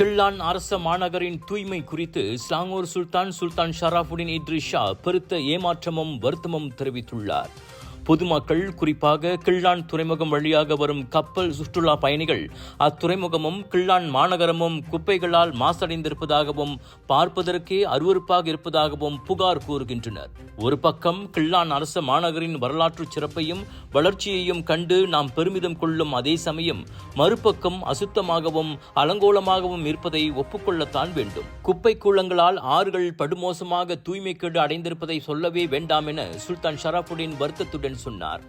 Klang அரச மாநகரின் தூய்மை குறித்து ஸ்லாங்கூர் சுல்தான் சுல்தான் ஷராஃபுடின் இத்ரிஷா பெருத்த ஏமாற்றமும் வருத்தமும் தெரிவித்துள்ளார். பொதுமக்கள் குறிப்பாக கிள்ளான் துறைமுகம் வழியாக வரும் கப்பல் சுற்றுலா பயணிகள் அத்துறைமுகமும் கிள்ளான் மாநகரமும் குப்பைகளால் மாசடைந்திருப்பதாகவும் பார்ப்பதற்கே அருவருப்பாக இருப்பதாகவும் புகார் கூறுகின்றனர். ஒரு பக்கம் கிள்ளான் அரச மாநகரின் வரலாற்று சிறப்பையும் வளர்ச்சியையும் கண்டு நாம் பெருமிதம் கொள்ளும் அதே சமயம் மறுபக்கம் அசுத்தமாகவும் அலங்கோலமாகவும் இருப்பதை ஒப்புக்கொள்ளத்தான் வேண்டும். குப்பை கூளங்களால் ஆறுகள் படுமோசமாக தூய்மைக்கேடு அடைந்திருப்பதை சொல்லவே வேண்டாம் என சுல்தான் ஷராஃபுடின் வருத்தத்துடன் சொன்னார்.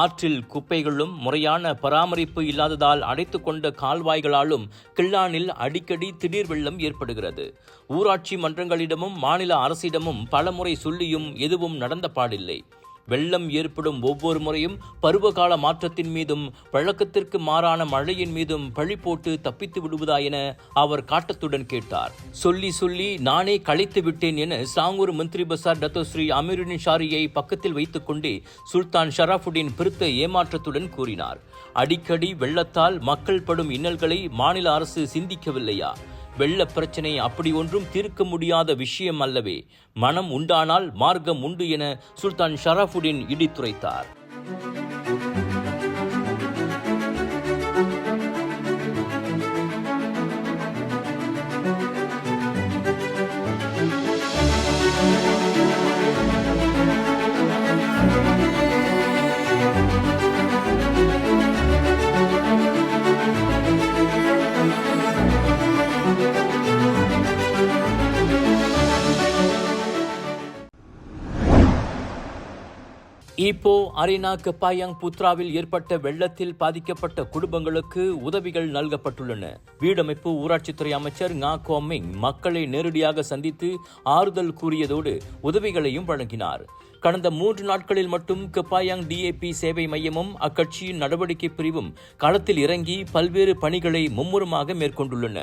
ஆற்றில் குப்பைகளும் முறையான பராமரிப்பு இல்லாததால் அடைத்துக் கொண்ட கால்வாய்களாலும் கிள்ளானில் அடிக்கடி திடீர் வெள்ளம் ஏற்படுகிறது. ஊராட்சி மன்றங்களிடமும் மாநில அரசிடமும் பலமுறை சொல்லியும் எதுவும் நடந்த பாடில்லை. வெள்ளம் ஏற்படும் ஒவ்வொரு முறையும் பருவகால மாற்றத்தின் மீதும் பழக்கத்திற்கு மாறான மழையின் மீதும் பழி போட்டு தப்பித்து விடுவதா என அவர் காட்டத்துடன் கேட்டார். சொல்லி சொல்லி நானே களைத்து விட்டேன் என சாங்கூர் மந்திரி பசார் டத்தோஸ்ரீ அமீருடின் ஷாரியை பக்கத்தில் வைத்துக் கொண்டே சுல்தான் ஷராஃபுடின் பெருத்த ஏமாற்றத்துடன் கூறினார். அடிக்கடி வெள்ளத்தால் மக்கள் படும் இன்னல்களை மாநில அரசு சிந்திக்கவில்லையா? வெள்ள பிரச்சனை அப்படி ஒன்றும் தீர்க்க முடியாத விஷயம் அல்லவே மனம் உண்டானால் மார்க்கம் உண்டு என சுல்தான் ஷராஃபுடின் இடித்துரைத்தார். இப்போ அரினா கப்பாயாங் புத்ராவில் ஏற்பட்ட வெள்ளத்தில் பாதிக்கப்பட்ட குடும்பங்களுக்கு உதவிகள் நல்கப்பட்டுள்ளன. வீடமைப்பு ஊராட்சித்துறை அமைச்சர் ngா கோமிங் மக்களை நேரடியாக சந்தித்து ஆறுதல் கூறியதோடு உதவிகளையும் வழங்கினார். கடந்த மூன்று நாட்களில் மட்டும் கப்பாயாங் டிஏபி சேவை மையமும் அக்கட்சியின் நடவடிக்கை பிரிவும் களத்தில் இறங்கி பல்வேறு பணிகளை மும்முரமாக மேற்கொண்டுள்ளன.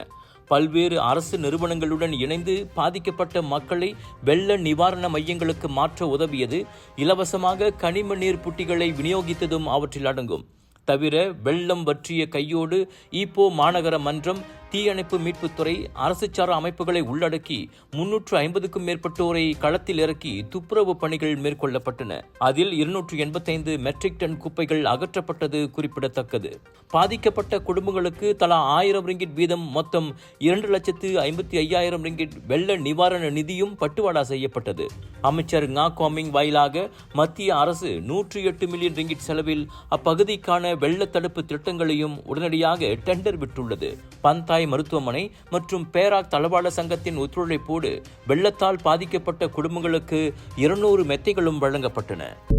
பல்வேறு அரசு நிறுவனங்களுடன் இணைந்து பாதிக்கப்பட்ட மக்களை வெள்ள நிவாரண மையங்களுக்கு மாற்ற உதவியது. இலவசமாக கனிம நீர் புட்டிகளை விநியோகித்ததும் அவற்றில் அடங்கும். தவிர வெள்ளம் வற்றிய கையோடு ஈப்போ மாநகர மன்றம் தீயணைப்பு மீட்புத்துறை அரசு சாரா அமைப்புகளை உள்ளடக்கி முன்னூற்று ஐம்பதுக்கும் மேற்பட்டோரை களத்தில் இறக்கி துப்புரவு பணிகள் மேற்கொள்ளப்பட்டன. அதில் இருநூற்று எண்பத்தைந்து மெட்ரிக் டன் குப்பைகள் அகற்றப்பட்டது குறிப்பிடத்தக்கது. பாதிக்கப்பட்ட குடும்பங்களுக்கு தலா ஆயிரம் ரிங்கிட் வீதம் மொத்தம் இரண்டு லட்சத்து ஐம்பத்தி ஐயாயிரம் ரிங்கிட் வெள்ள நிவாரண நிதியும் பட்டுவாடா செய்யப்பட்டது. அமைச்சர் ngா கோமிங் வாயிலாக மத்திய அரசு நூற்றி எட்டு மில்லியன் ரிங்கிட் செலவில் அப்பகுதிக்கான வெள்ள தடுப்பு திட்டங்களையும் உடனடியாக டெண்டர் விட்டுள்ளது. பந்தாய் மருத்துவமனை மற்றும் பேராக் தளவாள சங்கத்தின் ஒத்துழைப்போடு வெள்ளத்தால் பாதிக்கப்பட்ட குடும்பங்களுக்கு இருநூறு மெத்தைகளும் வழங்கப்பட்டன.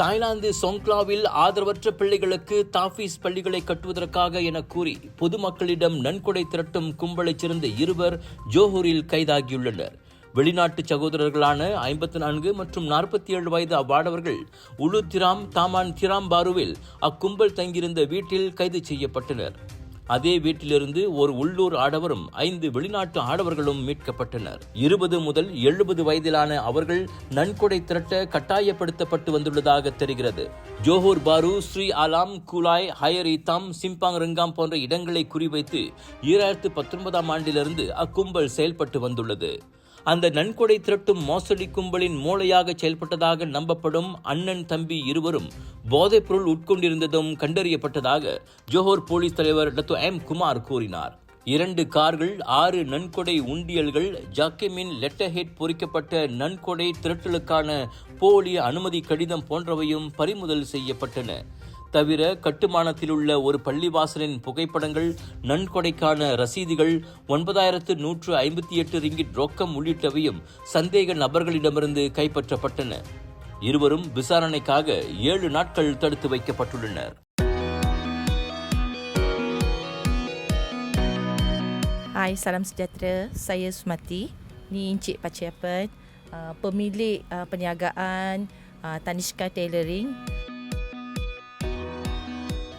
தாய்லாந்து சோங்க்லாவில் ஆதரவற்ற பிள்ளைகளுக்கு தாஃபீஸ் பள்ளிகளை கட்டுவதற்காக என கூறி பொதுமக்களிடம் நன்கொடை திரட்டும் கும்பலைச் சேர்ந்த இருவர் ஜோஹூரில் கைதாகியுள்ளனர். வெளிநாட்டு சகோதரர்களான ஐம்பத்தி நான்கு மற்றும் நாற்பத்தி ஏழு வயது அவ்வாடவர்கள் உலு திராம் தாமான் திராம் பாருவில் அக்கும்பல் தங்கியிருந்த வீட்டில் கைது செய்யப்பட்டனர். அதே வீட்டிலிருந்து ஒரு உள்ளூர் ஆடவரும் ஐந்து வெளிநாட்டு ஆடவர்களும் மீட்கப்பட்டனர். இருபது முதல் எழுபது வயதிலான அவர்கள் நன்கொடை திரட்ட கட்டாயப்படுத்தப்பட்டு வந்துள்ளதாக தெரிகிறது. Johor Bahru Sri Alam Kulai Ayer Hitam Simpang Renggam போன்ற இடங்களை குறிவைத்து ஈராயிரத்து பத்தொன்பதாம் ஆண்டிலிருந்து அக்கும்பல் செயல்பட்டு வந்துள்ளது. அந்த நன்கொடை திரட்டும் மோசடி கும்பலின் மூளையாக செயல்பட்டதாக நம்பப்படும் அண்ணன் தம்பி இருவரும் போதைப்பொருள் உட்கொண்டிருந்ததும் கண்டறியப்பட்டதாக ஜோஹர் போலீஸ் தலைவர் டத்து எம் குமார் கூறினார். இரண்டு கார்கள் ஆறு நன்கொடை உண்டியல்கள் ஜாக்கிமின் லெட்டர்ஹெட் பொறிக்கப்பட்ட நன்கொடை திரட்டலுக்கான போலி அனுமதி கடிதம் போன்றவையும் பறிமுதல் செய்யப்பட்டன. தவிர கட்டுமானத்தில் உள்ள ஒரு பள்ளிவாசலின் புகைப்படங்கள் நன்கொடைக்கான ரசீதுகள் ஒன்பதாயிரத்து நூற்று ஐம்பத்தி எட்டு ரிங்கிட் ரொக்கம் உள்ளிட்டவையும் சந்தேக நபர்களிடமிருந்து கைப்பற்றப்பட்டன இருவரும் விசாரணைக்காக ஏழு நாட்கள் தடுத்து வைக்கப்பட்டுள்ளனர் Hai, salam sejahtera. Saya Sumati. Ni Encik Paciapan, uh, pemilik uh, perniagaan uh, Tanishka Tailoring.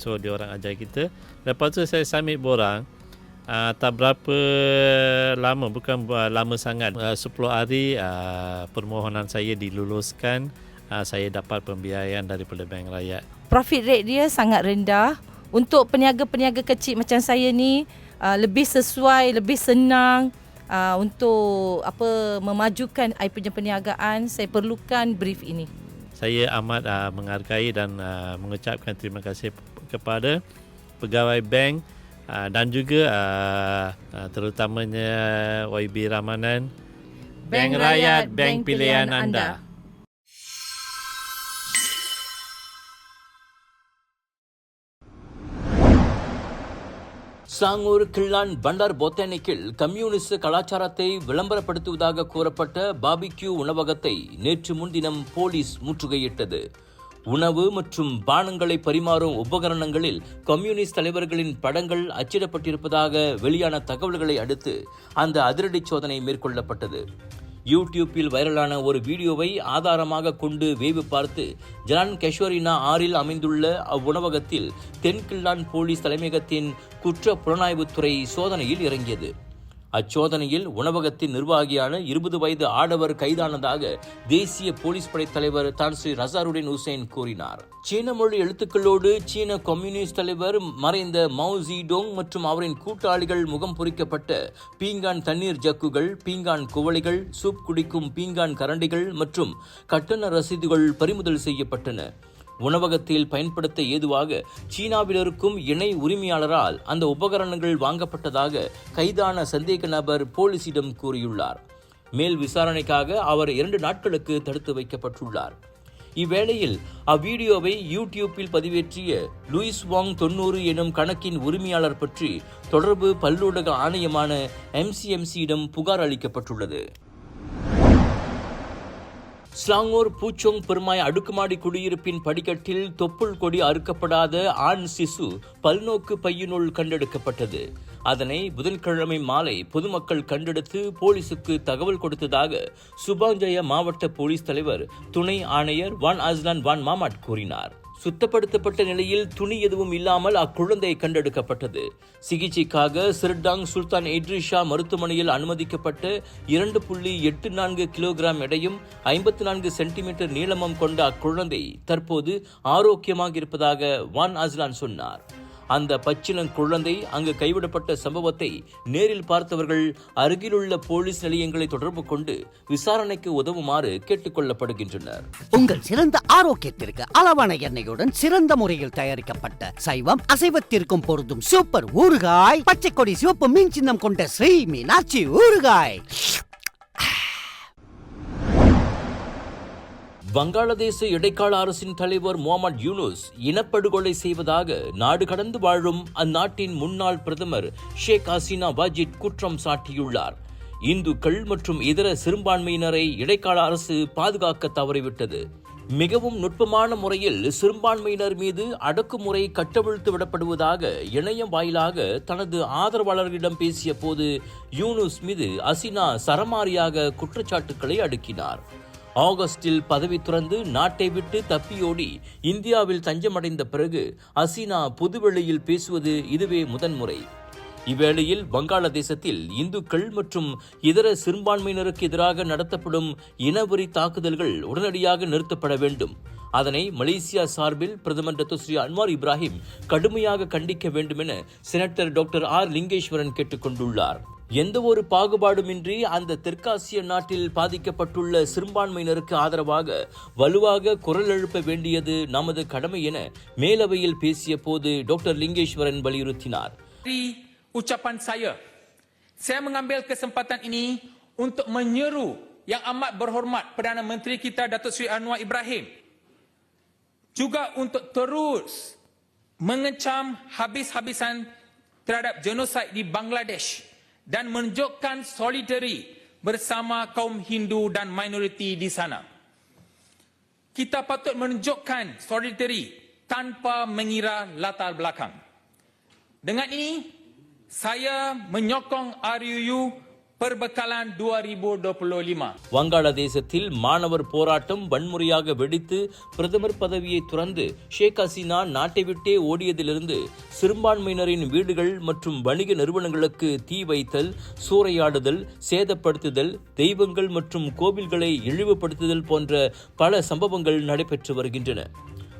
So dia orang ajar kita. Lepas tu saya submit borang. Uh, tak berapa lama, bukan uh, lama sangat. Uh, 10 hari uh, permohonan saya diluluskan. Uh, saya dapat pembiayaan daripada Bank Rakyat. Profit rate dia sangat rendah. Untuk peniaga-peniaga kecil macam saya ni, uh, lebih sesuai, lebih senang uh, untuk apa memajukan I punya perniagaan, saya perlukan brief ini. Saya amat uh, menghargai dan uh, mengucapkan terima kasih kepada pegawai bank uh, dan juga uh, uh, terutamanya YB Ramanan. Bank Rakyat, bank pilihan anda. சாங்கூர் Klang Bandar பொத்தானிக்கில் communist கலாச்சாரத்தை விளம்பரப்படுத்துவதாக கூறப்பட்ட barbecue உணவகத்தை நேற்று முன்தினம் police முற்றுகையிட்டது. உணவு மற்றும் பானங்களை பரிமாறும் உபகரணங்களில் கம்யூனிஸ்ட் தலைவர்களின் படங்கள் அச்சிடப்பட்டிருப்பதாக வெளியான தகவல்களை அடுத்து அந்த அதிரடி சோதனை மேற்கொள்ளப்பட்டது. யூடியூப்பில் வைரலான ஒரு வீடியோவை ஆதாரமாக கொண்டு வேவு பார்த்து ஜலான் கெஷோரினா ஆறில் அமைந்துள்ள அவ்வுணவகத்தில் தென்கில்லான் போலீஸ் தலைமையகத்தின் குற்ற புலனாய்வுத்துறை சோதனையில் இறங்கியது. அச்சோதனையில் உணவகத்தின் நிர்வாகியான இருபது வயது ஆடவர் கைதானதாக தேசிய போலீஸ் படை தலைவர் தான் ஸ்ரீ ரசாருடின் ஹுசேன் கூறினார். சீன மொழி எழுத்துக்களோடு சீன கம்யூனிஸ்ட் தலைவர் மறைந்த மௌ ஜீடோங் மற்றும் அவரின் கூட்டாளிகள் முகம் பொறிக்கப்பட்ட பீங்கான் தண்ணீர் ஜக்குகள் பீங்கான் குவளைகள் சூப் குடிக்கும் பீங்கான் கரண்டிகள் மற்றும் கட்டண ரசீதுகள் பறிமுதல் செய்யப்பட்டன. உணவகத்தில் பயன்படுத்த ஏதுவாக சீனாவில் இருக்கும் இணை உரிமையாளரால் அந்த உபகரணங்கள் வாங்கப்பட்டதாக கைதான சந்தேக நபர் போலீசிடம் கூறியுள்ளார். மேல் விசாரணைக்காக அவர் இரண்டு நாட்களுக்கு தடுத்து வைக்கப்பட்டுள்ளார். இவ்வேளையில் அவ்வீடியோவை யூடியூப்பில் பதிவேற்றிய லூயிஸ் வாங் தொண்ணூறு எனும் கணக்கின் உரிமையாளர் பற்றி தொடர்பு பல்லூடக ஆணையமான எம்சிஎம்சியிடம் புகார் அளிக்கப்பட்டுள்ளது. ஸ்லாங்கூர் பூச்சோங் பெருமாய் அடுக்குமாடி குடியிருப்பின் படிக்கட்டில் தொப்புள் கொடி அறுக்கப்படாத ஆண் சிசு பல்நோக்கு பையினுள் கண்டெடுக்கப்பட்டது. அதனை புதன்கிழமை மாலை பொதுமக்கள் கண்டெடுத்து போலீசுக்கு தகவல் கொடுத்ததாக சுபாஞ்சய மாவட்ட போலீஸ் தலைவர் துணை ஆணையர் வான் அஸ்லான் வான் மாமாட் கூறினார். சுத்தப்படுத்தப்பட்ட நிலையில் துணி எதுவும் இல்லாமல் அக்குழந்தை கண்டெடுக்கப்பட்டது. சிகிச்சைக்காக சிர்டாங் சுல்தான் எட்ரிஷா மருத்துவமனையில் அனுமதிக்கப்பட்ட இரண்டு புள்ளி எட்டு நான்கு கிலோகிராம் எடையும் ஐம்பத்தி நான்கு சென்டிமீட்டர் நீளமும் கொண்ட அக்குழந்தை தற்போது ஆரோக்கியமாக இருப்பதாக வான் அஸ்லான் சொன்னார். அந்த பச்சினம் குழந்தை அங்கு கைவிடப்பட்ட சம்பவத்தை நேரில் பார்த்தவர்கள் அருகிலுள்ள போலீஸ் நிலையங்களை தொடர்பு கொண்டு விசாரணைக்கு உதவுமாறு கேட்டுக்கொள்ளப்படுகின்றனர். உங்கள் சிறந்த ஆரோக்கியத்திற்கு அளவான எண்ணெயுடன் சிறந்த முறையில் தயாரிக்கப்பட்ட சைவம் அசைவத்திற்கும் பொருந்தும் சூப்பர் ஊறுகாய் பச்சை கொடி சிவப்பு மீன் சின்னம் கொண்ட ஸ்ரீ மீனாட்சி ஊறுகாய். வங்காளதேச இடைக்கால அரசின் தலைவர் முகமது யூனுஸ் இனப்படுகொலை செய்வதாக நாடு கடந்து வாழும் அந்நாட்டின் முன்னாள் பிரதமர் ஷேக் ஹசீனா வாஜித் குற்றம் சாட்டியுள்ளார். இந்துக்கள் மற்றும் இதர சிறுபான்மையினரை இடைக்கால அரசு பாதுகாக்க தவறிவிட்டது. மிகவும் நுட்பமான முறையில் சிறுபான்மையினர் மீது அடக்குமுறை கட்டவிழ்த்து விடப்படுவதாக இணையம் வாயிலாக தனது ஆதரவாளர்களிடம் பேசிய போது யூனுஸ் மீது அசினா சரமாரியாக குற்றச்சாட்டுக்களை அடுக்கினார். ஆகஸ்டில் பதவி துறந்து நாட்டை விட்டு தப்பியோடி இந்தியாவில் தஞ்சமடைந்த பிறகு ஹசீனா பொதுவெளியில் பேசுவது இதுவே முதன்முறை. இவ்வேளையில் வங்காளதேசத்தில் இந்துக்கள் மற்றும் இதர சிறுபான்மையினருக்கு எதிராக நடத்தப்படும் இனவெறி தாக்குதல்கள் உடனடியாக நிறுத்தப்பட வேண்டும். அதனை மலேசியா சார்பில் பிரதமர் டத்துஸ்ரீ அன்வார் இப்ராஹிம் கடுமையாக கண்டிக்க வேண்டும் என செனட்டர் டாக்டர் ஆர் லிங்கேஸ்வரன் கேட்டுக்கொண்டுள்ளார். எந்த ஒரு பாகுபாடுமின்றி அந்த தெற்காசிய நாட்டில் பாதிக்கப்பட்டுள்ள சிறுபான்மையினருக்கு ஆதரவாக வலுவாக குரல் எழுப்ப வேண்டியது நமது கடமை என மேலவையில் பேசிய போது டாக்டர் லிங்கேஸ்வரன் வலியுறுத்தினார் ucapan saya, saya mengambil kesempatan ini untuk menyeru yang amat berhormat Perdana Menteri kita Datuk Seri Anwar Ibrahim juga untuk terus mengecam habis-habisan terhadap genosid di Bangladesh dan menunjukkan solidari bersama kaum Hindu dan minoriti di sana. Kita patut menunjukkan solidari tanpa mengira latar belakang. Dengan ini, saya menyokong RUU Perbekalan 2025. வங்காளதேசத்தில் மாணவர் போராட்டம் வன்முறையாக வெடித்து பிரதமர் பதவியை துறந்து ஷேக் ஹசீனா நாட்டை விட்டே ஓடியதிலிருந்து சிறுபான்மையினரின் வீடுகள் மற்றும் வணிக நிறுவனங்களுக்கு தீ வைத்தல் சூறையாடுதல் சேதப்படுத்துதல் தெய்வங்கள் மற்றும் கோவில்களை இழிவுபடுத்துதல் போன்ற பல சம்பவங்கள் நடைபெற்று வருகின்றன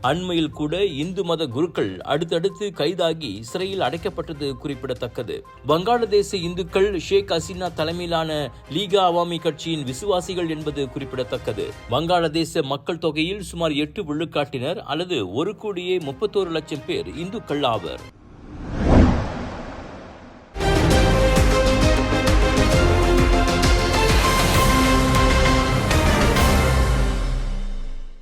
அண்மையில் கூட இந்து மத குருக்கள் அடுத்தடுத்து கைதாகி சிறையில் அடைக்கப்பட்டது குறிப்பிடத்தக்கது. வங்காளதேச இந்துக்கள் ஷேக் ஹசீனா தலைமையிலான லீகா அவாமி கட்சியின் விசுவாசிகள் என்பது குறிப்பிடத்தக்கது. வங்காளதேச மக்கள் தொகையில் சுமார் எட்டு விழுக்காட்டினர் அல்லது ஒரு கோடியே முப்பத்தோரு லட்சம் பேர் இந்துக்கள் ஆவர்.